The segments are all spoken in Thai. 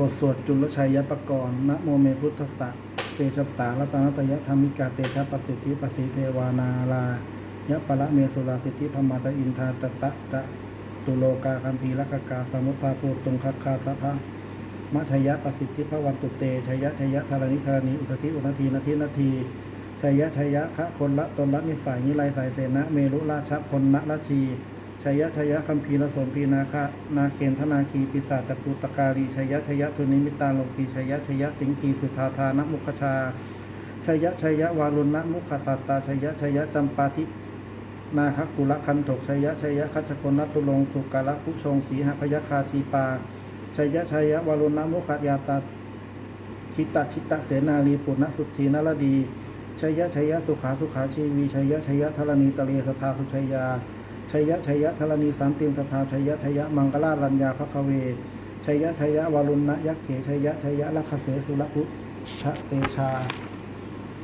บทสวดจุลชัยยปกรณ์นะโมเมพุทธสสะเตชัสสารัตนตยธรรมิกาเตชะประสิทธิประสิเทวานาลายะปะละเมสุราสิทธิพมาตอินทาตตะตะตุโลกาคัมพีลักกาสมุทาภูตุงคคาสะพะมัชยะปสิทธิพระวันตุเตชยะชยะธารณิธารณีอุทธิอุทธีนาทีนาทีชยะชยะคะคนละตนละนิสัยนิไลสายเสนะเมรุราชพลนะละชี ชยะชยะคัมภีรสมพีนาคะนาเคนธนาคีปิศาจจปุตตการีชยะชยะทุนิมิตาโลกีชยะชยะสิงคีสุธาธานมุขชาชยะชยะวารุณมุขสัตตาชยะชยะจำปาทินาคกุลคันถกชยะชยะคัจคนนัตุลงสุกาละผู้ทรงสีหพยคาทีปาชยะชยะวารุณมุขยาตาคิตะชิตะเสนาลีปุณณสุทีนรดีชยะชยะสุขาสุขาชีวีชยะชยะธรณีตะเลสทาสุชยา ชัยยะชัยยะธรณีสันติมสถาชัยยะชัยยะมังกลารัญญาภคเวชัยยะชัยยะวารุณะยักษ์เขชัยยะชัยยะลัคเสสุรพุทธเตชา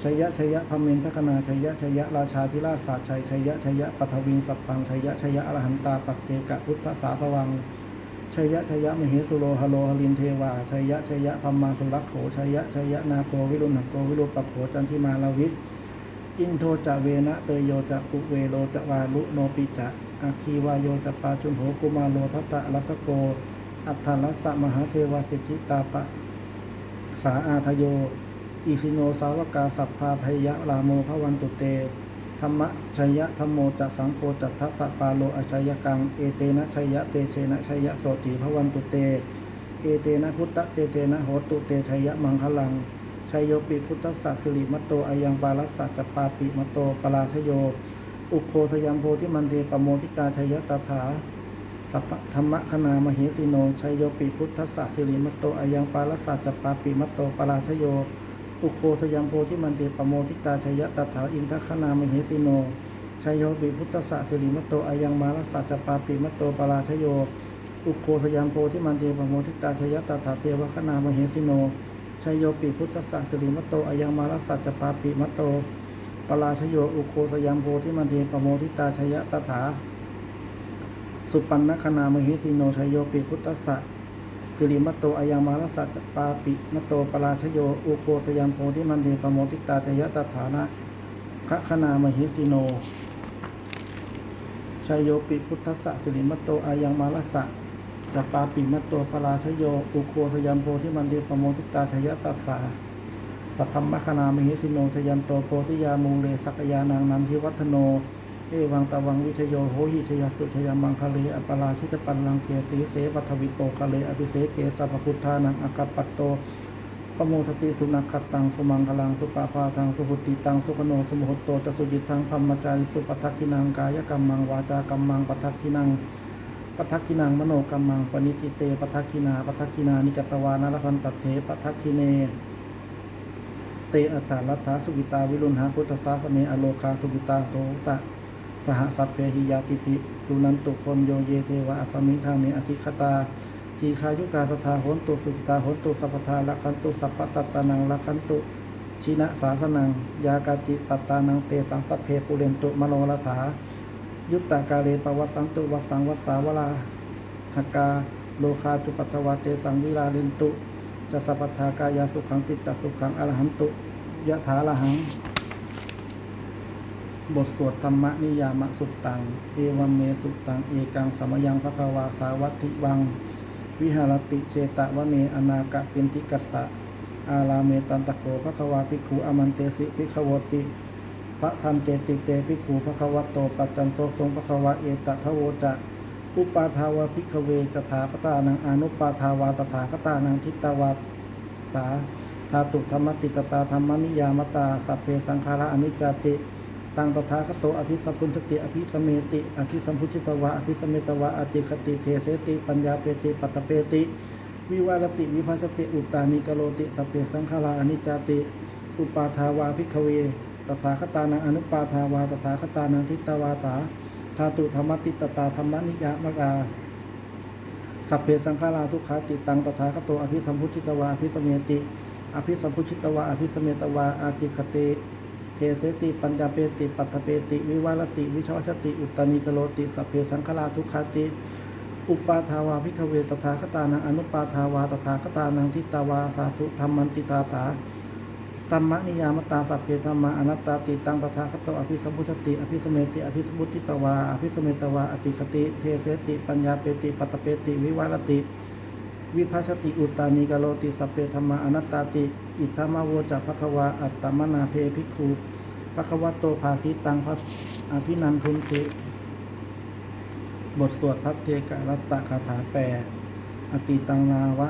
ชัยยะชัยยะพมเมนทคนาชัยยะชัยยะราชาธิราชศาสตร์ชัยชัยยะชัยยะปัทวิงสัพพังชัยยะชัยยะอรหันตาปัตเตกะพุทธสาสวังชัยยะชัยยะมเหสุโลหโลหลินเทวาชัยยะชัยยะพัมมาสุรักโขชัยยะชัยยะนาโควิรุณโกวิรุปโขจันทิมาลาวิท อินโทจะเวนะเตยโยจะปุเวโลจะวาลุโนปิจะอาคีวายโยจะปาจุนโหกุมาโลทัตตะรัตโก อัฏฐลัสสะมหาเทวสิทธิตาปะ สาอาทโย อิสิโนสาวกาสัพพาพยะรามโมพระวันตุเตธรรมะชัยะธรรมโมจะสังโฆจัตทัสสะปาโลอชัยกัง เอเตนะชัยะเตเชนะชัยะโสติพระวันตุเต เอเตนะพุทธเตเตนะโหตุเตชัยยะมังคลัง ชัยโยปิพุทธสัสสิริมัตโตอายังปาลัสสัจปาปิมัตโตปราชโย อุโคสยัมโพธิมันเทปโมทิตาชัยยะตถาสัพธรรมคณามเหสิโนชัยโยปิพุทธสัสสิริมัตโตอายังปาลัสสัจปาปิมัตโตปราชโย อุโคสยัมโพธิมันเทปโมทิตาชัยยะตถาอินทคณามเหสิโนชัยโยปิพุทธสัสสิริมัตโตอายังมาลัสสัจปาปิมัตโตปราชโย อุโคสยัมโพธิมันเทปโมทิตาชัยยะตถาเทวคณามเหสิโน ชยโยปิพุทธสัสสิริมัโตอายังมาลัสสัจปาปิมัโตปราชโยอุโคสยามโพธิมันเทปโมทิตาชยตถา สุปันนคณามหิสิโนชยโยปิพุทธสะสิริมัโตอายังมาลสัจปาปิมัโตปราชโยอุโคสยามโพธิมันเทปโมทิตาชยตถานะคะคณามหิสิโนชยโยปิพุทธสะสิริมัโตอายังมาลสัจ จปปาปิมัตโตปราชโย อุโคสยามโพธิมันเทปโมทิตาชยตถาสัพพมคณามหิสิโนทยันโตโพธิยามูเลสักยานางนันทิวัฒโน เอวังตะวังวิชโยโหหิชยสุชยามังคะเลอปราชิตปันลังเกสีเสปัทวิโปคะเลอภิเสเกสัพพุทธานังอกัปปัตโตปโมทติสุนัขตังสุมังคลังสุปาปาทังสุพุติตังสุขโนสุโมหโตตสุจิตทังพัมมจาริสุปัทักขินังกายกรรมังวาจากรรมังปัทักขินัง ปัทักขินังมโนกรรมังปณิติเตปัทักขินาปัทักขินานิกตวานารพันตัเถปัทักขิเน เตอัตตาลัทธาสุกิตาวิรุณหาพุทธศาสเนอโลคาสุกิตาโตตะ สหสัพเพหิยาติปิจุนันตุพลโยเยเทวะอสมิงทางเนอธิคตาทีคายุกาสทาโหนตุสุกิตาโหนตุสัพพทาละคันตุสัพพสัตตานังละคันตุชินะสาสนัง ยากาจิปัตตานังเตสังสัพเพปุเรนตุมโนรถา ยุตตากาเลปวัสสังตุวัสังวัสสาวลาหกาโลคาจุปัตวาเตสังวิลาลินตุจะสัพพทากายาสุขังติตสุขังอรหันตุยะถาละหัง บทสวดธรรมนิยามสุตตัง เอวัมเมสุตตัง เอกังสมยังพระควาสาวัตถิวัง วิหารติเชตะวะเนอนาคปินทิกัสสะอาลาเมตันตะโกพระควาภิกขุอมันเตสิภิกขวติ พระทันเตติเตภิกขุพระควโตปัจจันโสทรงพระควาเอตทะโวจะอุปาทาวาภิกขเวตถาคตานังอนุปาทาวาตถาคตานังทิตตวาสาธาตุธรรมติตตาธรรมนิยามตาสัพเพสังขาระอนิจจติตังตถาคตโตอภิสัมพุญชติอภิสมเมติอภิสัมพุชิตวะอภิสมเมตวะอติคติเทเสติปัญญาเปติปัตตเปติวิวารติวิภัชติอุตตานิกโลติสัพเพสังขาราอนิจจติ อุปาทาวาภิกขเว ตถาคตานังอนุปาทาวา ตถาคตานังทิตตวาสาธาตุธรรมติตตาธรรมนิยามกาสัพเพสังขาราทุกขาติตังตถาคตอภิสัมพุชิตวาอภิสมเมติ อภิสัมพุชิตวาอภิสมเมตวาอาติคติเทเสติปัญญาเปติ ปัตถเปติ วิวารติ วิชวชติ อุตตานิกโลติ สัพเพสังขาราทุกขาติ อุปาทาวาพิกเวตถาคตานังอนุปาทาวาตถาคตานังทิตาวาสาธุธรรมันติตาตา ธรรมะนิยามตาสัพเพธรรมาอนัตตาติตังตถาคตอภิสมุทติอภิสมเมติอภิสมุติตวาอภิสมเมตวาอติคติ เทเสติ ปัญญาเปติปัตตเปติ วิวารติ วิภัชติอุตตานิกาโลติสัพเพธรรมาอนัตตาติ อิทธามาโวจักภควาอัตตมนาเพภิกขุภควโตภาสิตังพระอภินันทุนติบทสวดพัทเทกรัตตคาถาแปลอติตังนาวะ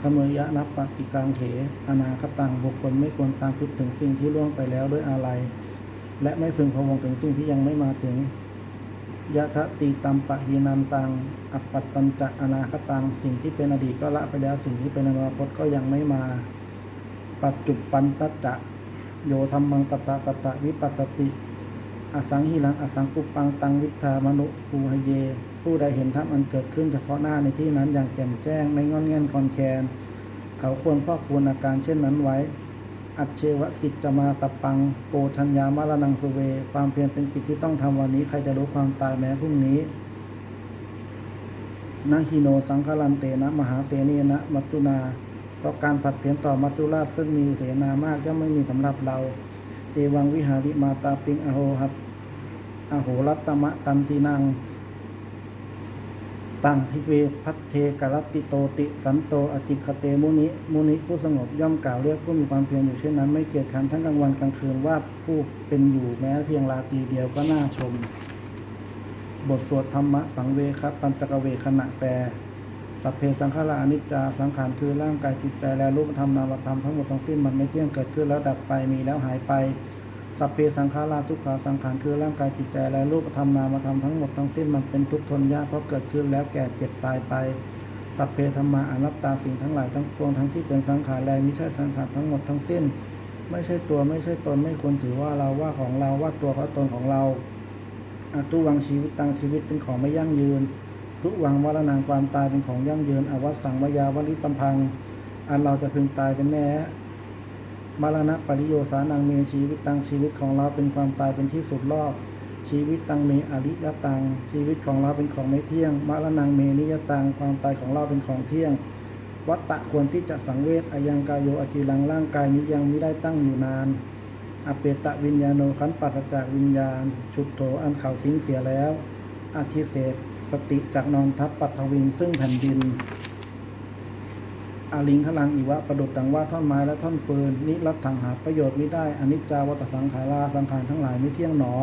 ขเมยะนับปฏิกังเถอนาคตังบุคคลไม่ควรตามคิดถึงสิ่งที่ล่วงไปแล้วด้วยอะไร และไม่พึงพะวงถึงสิ่งที่ยังไม่มาถึงยะทะตีตัมปะหีนันตัง อัปปัตตัญจะอนาคตัง สิ่งที่เป็นอดีตก็ละไปแล้ว สิ่งที่เป็นอนาคตก็ยังไม่มา ปัจจุปันตจะโยธรรมังตตะตตะวิปัสสติ อสังหิรัง อสังกุปปังตังวิทามนุภูหเย ผู้ใดเห็นธรรมอันเกิดขึ้นเฉพาะหน้าในที่นั้นอย่างแจ่มแจ้งไม่งอนแง่นคอนแคนเขาควรพ่อกพูนอาการเช่นนั้นไว้ อัจเชวะกิจจะมาตะปัง โกชัญญามารนังสุเว ความเพียรเป็นกิจที่ต้องทำวันนี้ใครจะรู้ความตายแม้พรุ่งนี้นาฮิโนสังคลันเตนะ มหาเสนีนะ มัจจุนา เพราะการผัดเพียนต่อมัจจุราชซึ่งมีเสนามากย่อมไม่มีสำหรับเรา เอวังวิหาริมาตาปิงอโหหัตอโหรัตตมะตันตินัง ตังทิเวพัทเทกรัตติโตติ สันโตอจิคเตมุนิมุนิผู้สงบย่อมกล่าวเรียกผู้มีความเพียรอยู่เช่นนั้น ไม่เกียจคร้นทั้งกลางวันกลางคืนว่าผู้เป็นอยู่แม้เพียงราตรีเดียวก็น่าชม บทสวดธรรมะสังเวครับปัญจกเวขณะแปลสัพเพสังขาราอนิจจาสังขารคือร่างกายจิตใจและรูปธรรมนามธรรมทั้งหมดทั้งสิ้นมันไม่เที่ยงเกิดขึ้นแล้วดับไปมีแล้วหายไป สัพเพสังขาราทุกขาสังขารคือร่างกายจิตใจและรูปธรรมนามธรรมทั้งหมดทั้งสิ้นมันเป็นทุกข์ทนยากเพราะเกิดขึ้นแล้วแก่เจ็บตายไป สัพเพธรรมาอนัตตาสิ่งทั้งหลายทั้งปวงทั้งที่เป็นสังขารและไม่ใช่สังขารทั้งหมดทั้งสิ้น ไม่ใช่ตัวไม่ใช่ตนไม่ควรถือว่าเราว่าของเราว่าตัวเขาตนของเราอตุวังชีวิตตังชีวิตเป็นของไม่ยั่งยืน ทุกวังวรนางความตายเป็นของยั่งยืนอวัตสังวยาวลิตัมพัง อันเราจะพึงตายเป็นแน่ มรณะปริโยสานังเมชีวิตตังชีวิตของเราเป็นความตายเป็นที่สุดรอบชีวิตตังเมอริยตัง ชีวิตของเราเป็นของไม่เที่ยงมรณังเมนิยตัง ความตายของเราเป็นของเที่ยง วัตตะควรที่จะสังเวชอายังกายโยอจิรังร่างกายนี้ยังไม่ได้ตั้งอยู่นาน อเปตะวิญญาโนขันปัสจากวิญญาณ ชุดโถอันเขาทิ้งเสียแล้วอธิเศษสติจากนอนทัพปัทวิงซึ่งแผ่นดิน อาลิงขลังอีวะประดุดดังว่าท่อนไม้และท่อนเฟืนนิรัตถังหาประโยชน์ไม่ได้อนิจจาวัตสังขาราสังขารทั้งหลายไม่เที่ยงหนอ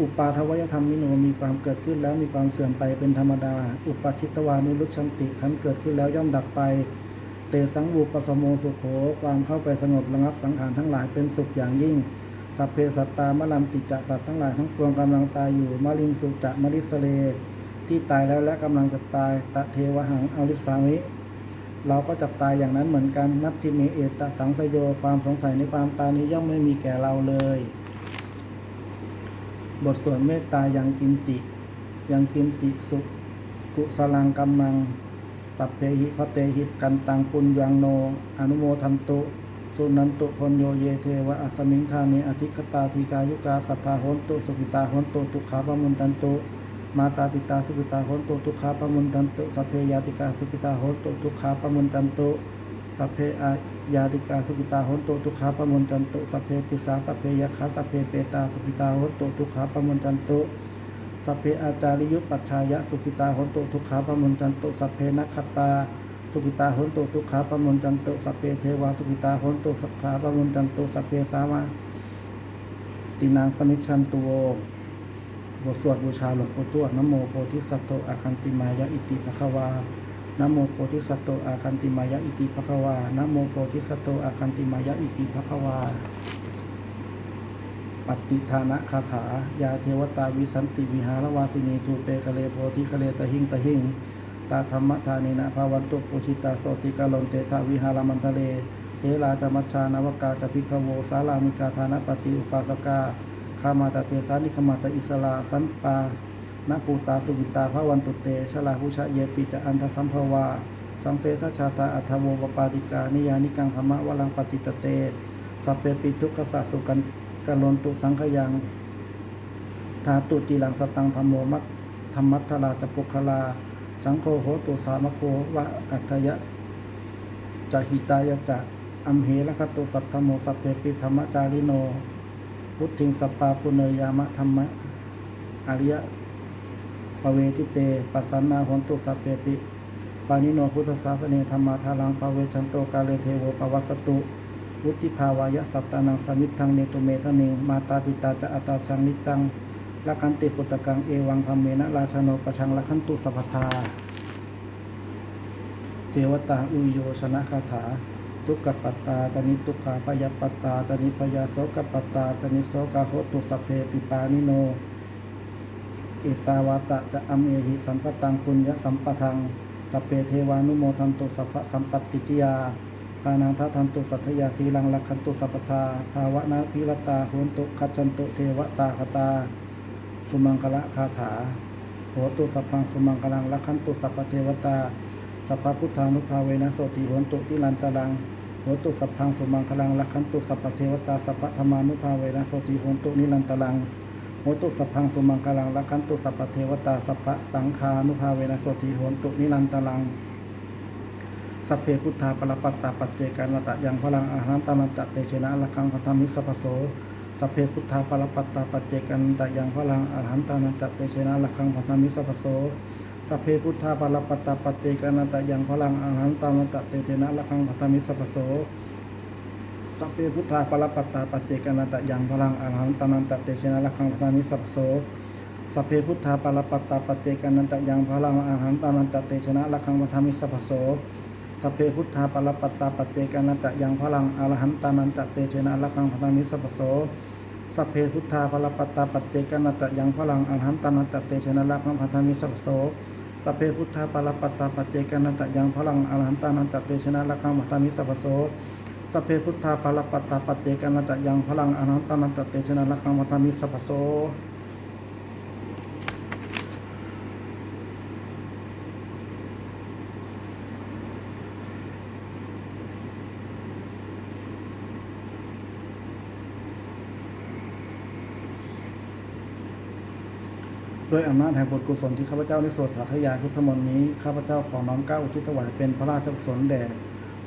อุปาทวยธรรมมิโนมีความเกิดขึ้นแล้วมีความเสื่อมไปเป็นธรรมดา อุปชิตวานิรุชันติขันเกิดขึ้นแล้วย่อมดับไป เตสังวูปสมโมสุโขความเข้าไปสงบระงับสังขารทั้งหลายเป็นสุขอย่างยิ่งสัพเพสัตตามลันติจะสัตว์ทั้งหลายทั้งปวงกำลังตายอยู่มลิงสุจะมลิสเลที่ตายแล้วและกำลังจะตายตะเทวหังอริสามิ เราก็จะตายอย่างนั้นเหมือนกันนัตติเมเอตสังสยโยความสงสัยในความตายนี้ย่อมไม่มีแก่เราเลย บทสวดเมตตายังกิมจิยังกิมจิสุกุสลังกัมมัง สัพเพหิพเตหิกันตังปุญญังโน อนุโมทันตุสุนันตุพลโยเยเทวะอัสมิงธานิอธิคตาทีกายุกาสัทธาโหนตุสุขิตาโหนตุทุขาปมุนตันตุ มาตาปิตาสุขิตาโหนตุทุกขาปมุนตันตุสัพเพยาติกาสุขิตาโหนตุทุกขาปมุนตันตุสัพเพอายาติกาสุขิตาโหนตุทุกขาปมุนตันตุสัพเพปิสาสัพเพยคาสัพเพเปตาสุขิตาโหนตุทุกขาปมุนตันตุสัพเพอาจาริยุปปัจชายะสุขิตาโหนตุทุกขาปมุนจันตุสัพเพนักขตาสุขิตาโหนตุทุกขาปมุนจันตุสัพเพเทวาสุขิตาโหนตุสักขาปมุนจันตุสัพเพสามะตินางสมิชันตุโว บทสวดบูชาหลวงปู่ทวดนโมโพธิสัตโตอาคันติมายะอิติภควานโมโพธิสัตโตอาคันติมายะอิติภควานโมโพธิสัตโตอาคันติมายะอิติภควาปฏิทานะคาถา ยาเทวตาวิสันติวิหารวาสินีทูเปกะเลโพธิกะเลตะหิงตะหิงตาธรรมทานินะภาวันตุปุชิตาโสติกาลนเตทาวิหารมันทะเล เทลาจมัชชานวกาจพิกโวสาลามิกาธานปฏิอุปาสกา คามาตาเทสานิคมาตาอิสลาสันปานาภูตาสุวิตาภวันตุเตชลาภูชะเยปิจะอันทสัมภวา สังเสทชาตาอัทโวปปาติกา นิยานิกังธรรมะวลังปฏิตเต สัพเพปิทุกขสัสสุกันกลนตุสังขยังธาตุติลังสตังธรรมโมมัตธรรมัทราจะปุคลา สังโฆโหตุสามโควะอัตยะจะหิตายะจะอัมเหระคตุสัทธโมสัพเพปิธรรมจาริโน พุทธิงสปาปุเนยามะธรรมะอริยะปเวทิเตปัสสนาหนตุสัพเพปิปานิโนพุทธศาสเนธรรมาทารังปะเวชันโตกาเลเทโวปวัสตุวุติภาวายะสัตตานังสมิทังเนตุเมทะเนงมาตาปิตาจะอัตตาชังนิจังละคันติปุตตะกังเอวังธรรมเมนะราชโนปชังละคันตุสัพพทาเทวตาอุโยชนะคาถา ทุกขปัตตาตนิทุกขาพยปัตตาตนิพยาโสกปัตตาตนิโสกโหตุสัพเพปิปานิโนเอตาวาตะจะอัมหิสัมปตังปุญญสัมปทังสัพเพเทวานุโมทันตุสัพพสัมปติติยาทานังทัทันตุสัทธยาสีลังลักขันตุสัพทาภาวะนาพิรตาโหนตุคัจจันตุเทวตาคตา สุมังคละคาถาโหตุสัพพังสุมังคลังลักขันตุสัพเทวตาสัพพพุทธานุภาเวนะโสติโหนตุทิลันตลัง โหตุสัพพังสุมังคลังลักขันตุสัพพเทวตาสัพพธรรมานุภาเวนะโสติโหตุนิลันตลังโหตุสัพพังสุมังคลังละคันตุสัพพเทวตาสัพพสังฆานุภาเวนะโสติโหตุนิรันตลังสัพเพพุทธาปรปัตตาปัจเจกานตะยังพลังอาหารตานันตะเตชนะละคังพัทมิสัพพโสสัพเพพุทธาปรปัตตาปัจเจกันตะยังพลังอาหารตานันตะเตชนะละคังพัทมิสัพโส สัพเพพุทธาปรปัตตาปัจเจกานันตะยังพลังอาหารตานันตะเตชนะละคังพัทมิสัพพโสสัพเพพุทธาปรปัตตาปัจเจกนันตะยังพลังอรหันตานันตะเตชนะลักขังพามิสัพพโสสัพเพพุทธาปรปัตตาปัจเจกนันตะยังพลังอรหันตานันตะเตชนะลักขังพามิสัพพโสสัพเพพุทธาปรปัตตาปัจเจกนันตะยังพลังอรหันตานันตะเตชนะลักขังพามิสัพพโสสัพเพพุทธาปรปัตตาปัจเจกนันตะยังพลังอรหันตานันตะเตชนะลักขังพามิสัพโส สัพเพพุทธาปรปัตตาปัจเจกนันตะยังพลังอรหันตานันตเตชนะลักขังพามิสัพโสสัพเพพุทธาปรปัตตาปเจกันันตะยังพลังอนันตานันตเตชนะละคังวัฏมิสัพโส ด้วยอำนาจแห่งบทกุศลที่ข้าพเจ้าได้สวดสาธยายพุทธมนต์นี้ข้าพเจ้าขอน้อมเกล้าอุทิศถวายเป็นพระราชกุศลแด่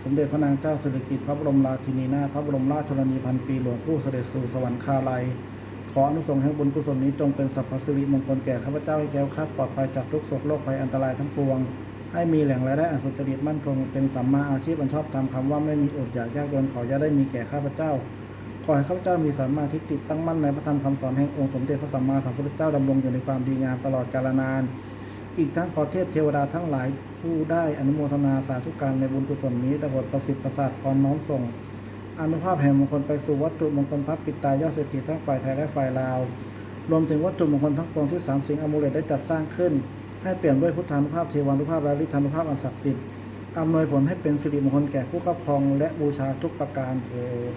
สมเด็จพระนางเจ้าสิริกิติ์พระบรมราชินีนาถพระบรมราชชนนีพันปีหลวงผู้เสด็จสู่สวรรคาลัย ขออนุสงส์แห่งบุญกุศลนี้จงเป็นสัพพสิริมงคลแก่ข้าพเจ้าให้แคล้วคลาดปลอดภัยจากทุกโศกโรคภัยอันตรายทั้งปวง ให้มีแหล่งรายได้อันสุจริตมั่นคงเป็นสัมมาอาชีพอันชอบตามคำว่าไม่มีอดอยากยากจนขออย่าได้มีแก่ข้าพเจ้า ขอให้ข้าพเจ้ามีสัมมาทิฏฐิตั้งมั่นในพระธรรมคำสอนแห่งองค์สมเด็จพระสัมมาสัมพุทธเจ้าดำรงอยู่ในความดีงามตลอดกาลนาน อีกทั้งขอเทพเทวดาทั้งหลายผู้ได้อนุโมทนาสาธุการในบุญกุศลนี้ได้บทประสิทธิ์ประสาทพรน้อมส่งอนุภาพแห่งมงคลไปสู่วัตถุมงคลพระปิตายอดเศรษฐีทั้งฝ่ายไทยและฝ่ายลาว รวมถึงวัตถุมงคลทั้งปวงที่สามสิ่งอมูเลตได้จัดสร้างขึ้น ให้เปลี่ยนด้วยพุทธานุภาพเทวานุภาพและฤทธานุภาพอันศักดิ์สิทธิ์อำนวยผลให้เป็นสิริมงคลแก่ผู้ครอบครองและบูชาทุกประการเถิด